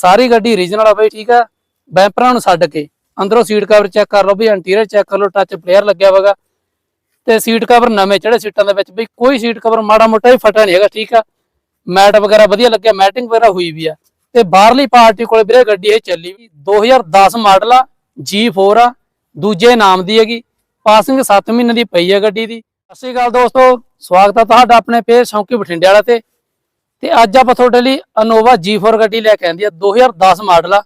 ਸਾਰੀ ਗੱਡੀ ਰੀਜਨਲ ਆ ਬਈ, ਠੀਕ ਆ? ਬੈਂਪਰਾਂ ਨੂੰ ਛੱਡ ਕੇ। ਅੰਦਰੋਂ ਸੀਟ ਕਵਰ ਚੈੱਕ ਕਰ ਲਓ ਬਈ ਇੰਟੀਰੀਅਰ ਚੈੱਕ ਕਰ ਲਓ ਟੱਚ ਪਲੇਅਰ ਲੱਗਿਆ ਹੋਵੇਗਾ। ਤੇ ਸੀਟ ਕਵਰ ਨਵੇਂ ਚੜੇ ਸੀਟਾਂ ਦੇ ਵਿੱਚ ਬਈ, ਕੋਈ ਸੀਟ ਕਵਰ ਮਾੜਾ ਮੋਟਾ ਵੀ ਫਟਾ ਨਹੀਂ ਹੈਗਾ, ਠੀਕ ਆ? ਮੈਟ ਵਗੈਰਾ ਵਧੀਆ ਲੱਗਿਆ ਮੈਟਿੰਗ ਵਗੈਰਾ ਹੋਈ ਵੀ ਆ। ਤੇ ਬਾਹਰਲੀ ਪਾਰਟੀ ਕੋਲ ਵੀਰੇ ਗੱਡੀ ਇਹ ਚੱਲੀ ਵੀ 2010 ਮਾਡਲ ਆ G4 ਆ, ਦੂਜੇ ਨਾਮ ਦੀ ਹੈਗੀ ਪਾਸਿੰਗ 7 ਮਹੀਨੇ ਦੀ ਪਈ ਹੈ ਗੱਡੀ ਦੀ। ਸਤਿ ਸ਼੍ਰੀ ਅਕਾਲ ਦੋਸਤੋ, ਸਵਾਗਤ ਆ ਤੁਹਾਡਾ ਆਪਣੇ ਪੇਜ ਸ਼ੌਂਕੀ ਬਠਿੰਡੇ ਵਾਲਾ ਤੇ। ਤੇ ਅੱਜ ਆਪਾਂ ਤੁਹਾਡੇ ਲਈ ਅਨੋਵਾ G4 ਗੱਡੀ ਲੈ ਕੇ ਆਂਦੀ ਆ 2010 ਮਾਡਲ ਆ।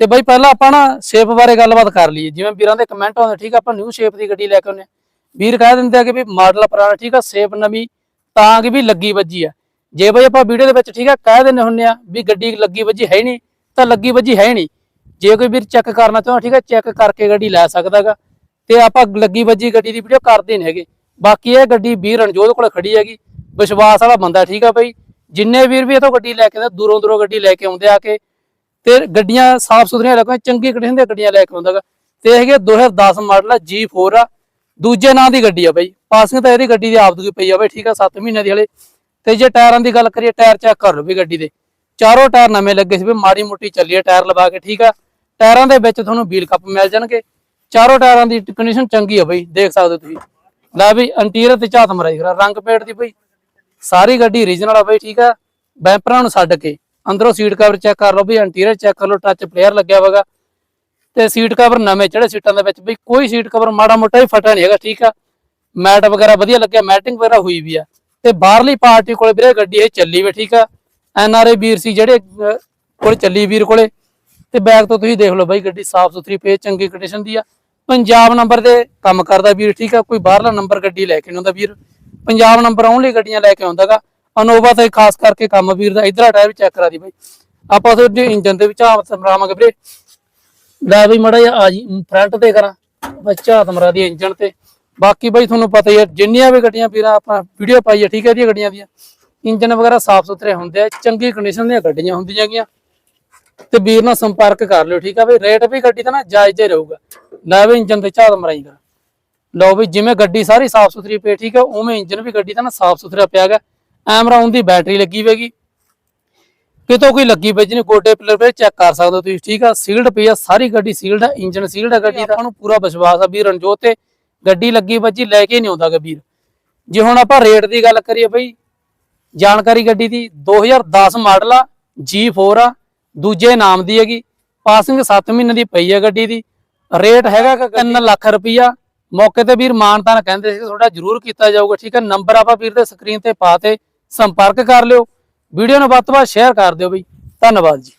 ਤੇ ਬਈ ਪਹਿਲਾਂ ਆਪਾਂ ਨਾ ਸ਼ੇਪ ਬਾਰੇ ਗੱਲਬਾਤ ਕਰ ਲਈਏ। ਜਿਵੇਂ ਵੀਰਾਂ ਦੇ ਕਮੈਂਟ ਆਉਂਦੇ, ਠੀਕ ਆ, ਆਪਾਂ ਨਿਊ ਸ਼ੇਪ ਦੀ ਗੱਡੀ ਲੈ ਕੇ ਆਉਂਦੇ ਆ। ਵੀਰ ਕਹਿ ਦਿੰਦੇ ਆ ਕਿ ਵੀ ਮਾਡਲ ਪੁਰਾਣਾ, ਠੀਕ ਆ ਸ਼ੇਪ ਨਵੀਂ, ਤਾਂ ਕਿ ਵੀ ਲੱਗੀ ਵੱਜੀ ਆ। ਜੇ ਬਈ ਆਪਾਂ ਵੀਡੀਓ ਦੇ ਵਿੱਚ, ਠੀਕ ਆ, ਕਹਿ ਦਿੰਦੇ ਹੁੰਨੇ ਆ ਵੀ ਗੱਡੀ ਲੱਗੀ ਵੱਜੀ ਹੈ ਨਹੀਂ, ਤਾਂ ਲੱਗੀ ਵੱਜੀ ਹੈ ਨਹੀਂ। ਜੇ ਕੋਈ ਵੀਰ ਚੈੱਕ ਕਰਨਾ ਚਾਹੁੰਦਾ, ਠੀਕ ਆ ਚੈੱਕ ਕਰਕੇ ਗੱਡੀ ਲੈ ਸਕਦਾਗਾ ਤੇ ਆਪਾਂ ਲੱਗੀ ਵੱਜੀ ਗੱਡੀ ਦੀ ਵੀਡੀਓ ਕਰਦੇ ਨਹੀਂ ਹੈਗੇ। ਬਾਕੀ ਇਹ ਗੱਡੀ ਵੀਰ ਰਣਜੋਤ ਕੋਲ ਖੜੀ ਹੈਗੀ। ਵਿਸ਼ਵਾਸ ਵਾਲਾ ਬੰਦਾ, ਠੀਕ ਆ ਬਈ। ਜਿੰਨੇ ਵੀਰ ਵੀ ਇਹ ਗੱਡੀ ਲੈ ਕੇ ਆਉਂਦੇ, ਦੂਰੋਂ ਦੂਰੋਂ ਗੱਡੀ ਲੈ ਕੇ ਆਉਂਦੇ ਆ ਕੇ, ਤੇ ਗੱਡੀਆਂ ਸਾਫ਼ ਸੁਥਰੀਆਂ ਲੱਗਣ ਚੰਗੀ ਕੰਡੀਸ਼ਨ ਦੀਆਂ ਗੱਡੀਆਂ ਲੈ ਕੇ ਆਉਂਦਾਗਾ ਤੇ ਇਹ ਹੈਗੇ 2010 ਮਾਡਲ ਆ G4 ਆ। ਦੂਜੇ ਨਾਂ ਦੀ ਗੱਡੀ ਆ ਬਾਈ, ਪਾਸਿੰਗ ਤਾਂ ਇਹਦੀ ਗੱਡੀ ਦੀ ਆਪਦੀ ਪਈ ਆ ਬਈ, ਠੀਕ ਆ 7 ਮਹੀਨੇ ਦੀ ਹਲੇ। ਤੇ ਜੇ ਟਾਇਰਾਂ ਦੀ ਗੱਲ ਕਰੀਏ, ਟਾਇਰ ਚੈੱਕ ਕਰ ਲਓ ਵੀ ਗੱਡੀ ਦੇ। ਚਾਰੋਂ ਟਾਇਰ ਨਵੇਂ ਲੱਗੇ ਸੀ ਵੀ ਮਾੜੀ ਮੋਟੀ ਚੱਲੀ ਆ ਟਾਇਰ ਲਵਾ ਕੇ, ਠੀਕ ਆ। ਟਾਇਰਾਂ ਦੇ ਵਿੱਚ ਤੁਹਾਨੂੰ ਵੀਲ ਕੱਪ ਮਿਲ ਜਾਣਗੇ। ਚਾਰੋਂ ਟਾਇਰਾਂ ਦੀ ਕੰਡੀਸ਼ਨ ਚੰਗੀ ਆ ਬਈ, ਦੇਖ ਸਕਦੇ ਹੋ ਤੁਸੀਂ। ਲੈ ਵੀ ਇੰਟੀਰੀਅਰ ਤੇ ਝਾਤ ਮਰਾਈ, ਰੰਗ ਪੇਟ ਦੀ ਬਈ। ਸਾਰੀ ਗੱਡੀ ਓਰੀਜਨਲ ਆ ਬਈ, ਠੀਕ ਆ? ਬੈਂਪਰਾਂ ਨੂੰ ਛੱਡ ਕੇ। ਅੰਦਰੋਂ ਸੀਟ ਕਵਰ ਚੈੱਕ ਕਰ ਲਓ ਵੀ ਇੰਟੀਰੀਅਰ ਚੈੱਕ ਕਰ ਲਓ ਟੱਚ ਪਲੇਅਰ ਲੱਗਿਆ ਹੋਵੇਗਾ ਤੇ ਸੀਟ ਕਵਰ ਨਵੇਂ ਚੜੇ ਸੀਟਾਂ ਦੇ ਵਿੱਚ। ਬਈ, ਕੋਈ ਸੀਟ ਕਵਰ ਮਾੜਾ ਮੋਟਾ ਵੀ ਫਟਾ ਨਹੀਂ ਹੈਗਾ, ਠੀਕ ਆ? ਮੈਟ ਵਗੈਰਾ ਵਧੀਆ ਲੱਗਿਆ, ਮੈਟਿੰਗ ਵਗੈਰਾ ਹੋਈ ਵੀ ਆ। ਤੇ ਬਾਹਰਲੀ ਪਾਰਟੀ ਕੋਲੇ ਵੀਰੇ ਗੱਡੀ ਇਹ ਚੱਲੀ ਵੀ, ਠੀਕ ਆ? ਐਨ ਆਰ ਆਈ ਵੀਰ ਸੀ ਜਿਹੜੇ ਕੋਲ ਚੱਲੀ ਵੀਰ ਕੋਲੇ। ਤੇ ਬੈਗ ਤੋਂ ਤੁਸੀਂ ਦੇਖ ਲਓ ਬਾਈ, ਗੱਡੀ ਸਾਫ਼ ਸੁਥਰੀ ਪਈ, ਚੰਗੀ ਕੰਡੀਸ਼ਨ ਦੀ ਆ। ਪੰਜਾਬ ਨੰਬਰ ਦੇ ਕੰਮ ਕਰਦਾ ਵੀਰ, ਠੀਕ ਆ? ਕੋਈ ਬਾਹਰਲਾ ਨੰਬਰ ਗੱਡੀ ਲੈ ਕੇ ਨਹੀਂ ਆਉਂਦਾ ਵੀਰ। ਪੰਜਾਬ ਨੰਬਰ ਓਨਲੀ ਗੱਡੀਆਂ ਲੈ ਕੇ ਆਉਂਦਾਗਾ। ਅਨੋਵਾ ਤੇ ਖਾਸ ਕਰਕੇ ਕੰਮ ਵੀਰ ਦਾ ਇਧਰ ਟਾਇਰ ਵੀ ਚੈੱਕ ਕਰਾ ਦੀ ਬਾਈ। ਆਪਾਂ ਉਹਦੇ ਇੰਜਨ ਦੇ ਵਿੱਚ ਹਾਥ ਮਰਾਵਾਂਗੇ ਵੀਰੇ। ਲੈ ਬਈ ਮੜਾ ਆ ਜੀ ਫਰੰਟ ਤੇ ਕਰਾਂ। ਬੱਚਾ ਮਰਾ ਦੀ ਇੰਜਨ ਤੇ। ਬਾਕੀ ਬਾਈ ਤੁਹਾਨੂੰ ਪਤਾ ਹੀ ਹੈ, ਜਿੰਨੀਆਂ ਵੀ ਗੱਡੀਆਂ ਵੀਰਾਂ ਆਪਾਂ ਵੀਡੀਓ ਪਾਈ ਹੈ, ਠੀਕ ਹੈ ਇਹਦੀਆਂ ਗੱਡੀਆਂ ਦੀਆਂ। ਇੰਜਨ ਵਗੈਰਾ ਸਾਫ਼ ਸੁਥਰੇ ਹੁੰਦੇ ਆ, ਚੰਗੀ ਕੰਡੀਸ਼ਨ ਦੀਆਂ ਗੱਡੀਆਂ ਹੁੰਦੀਆਂ ਗੀਆਂ। ਤੇ ਵੀਰ ਨਾਲ ਸੰਪਰਕ ਕਰ ਲਿਓ, ਠੀਕ ਆ ਬਈ। ਰੇਟ ਵੀ ਗੱਡੀ ਦਾ ਨਾ ਜਾਇਜ਼ ਹੀ ਰਹੂਗਾ। ਲੈ ਵੀ ਇੰਜਨ ਤੇ ਝਾਤ ਮਰਾਈ ਕਰ ਲਓ ਵੀ ਜਿਵੇਂ ਗੱਡੀ ਸਾਰੀ ਸਾਫ਼ ਸੁਥਰੀ ਪਈ ਠੀਕ ਆ ਉਵੇਂ ਇੰਜਨ ਵੀ ਗੱਡੀ ਦਾ ਨਾ ਸਾਫ਼ ਸੁਥਰਾ ਪਿਆ ਹੈਗਾ। ਐਮਰਾਉਨ ਦੀ ਬੈਟਰੀ ਲੱਗੀ ਹੋਵੇਗੀ ਕਿਤੋਂ ਕੋਈ ਲੱਗੀ ਪਈ ਜਿਹਨੇ ਗੋਡੇ ਪਿਲਰ ਤੇ ਚੈੱਕ ਕਰ ਸਕਦੇ ਹੋ ਤੁਸੀਂ ਠੀਕ ਆ? ਸੀਲਡ ਪਈ ਆ ਸਾਰੀ ਗੱਡੀ ਸੀਲਡ ਆ ਇੰਜਨ ਸੀਲਡ ਆ ਗੱਡੀ ਦਾ। ਆਪਾਂ ਨੂੰ ਪੂਰਾ ਵਿਸ਼ਵਾਸ ਆ ਵੀ ਰਣਜੋਤ ਤੇ ਗੱਡੀ ਲੱਗੀ ਵੱਜੀ ਲੈ ਕੇ ਨਹੀਂ ਆਉਂਦਾ ਵੀਰ। ਜੇ ਹੁਣ ਆਪਾਂ ਰੇਟ ਦੀ ਗੱਲ ਕਰੀਏ ਬਈ ਜਾਣਕਾਰੀ ਗੱਡੀ ਦੀ 2010 ਮਾਡਲ ਆ G4 ਆ ਦੂਜੇ ਨਾਮ ਦੀ ਹੈਗੀ ਪਾਸਿੰਗ 7 ਮਹੀਨੇ ਦੀ ਪਈ ਹੈ ਗੱਡੀ ਦੀ। ਰੇਟ ਹੈਗਾ 3 ਲੱਖ ਰੁਪਈਆ। ਮੌਕੇ ਤੇ ਵੀਰ ਮਾਨਤਾਨ ਕਹਿੰਦੇ ਸੀ ਤੁਹਾਡਾ ਜ਼ਰੂਰ ਕੀਤਾ ਜਾਊਗਾ, ਠੀਕ ਹੈ? ਨੰਬਰ ਆਪਾਂ ਵੀਰ ਦੇ ਸਕਰੀਨ ਤੇ ਪਾ ਤੇ ਸੰਪਰਕ ਕਰ ਲਿਓ। ਵੀਡੀਓ ਨੂੰ ਵੱਧ ਤੋਂ ਵੱਧ ਸ਼ੇਅਰ ਕਰ ਦਿਓ ਬਈ। ਧੰਨਵਾਦ ਜੀ।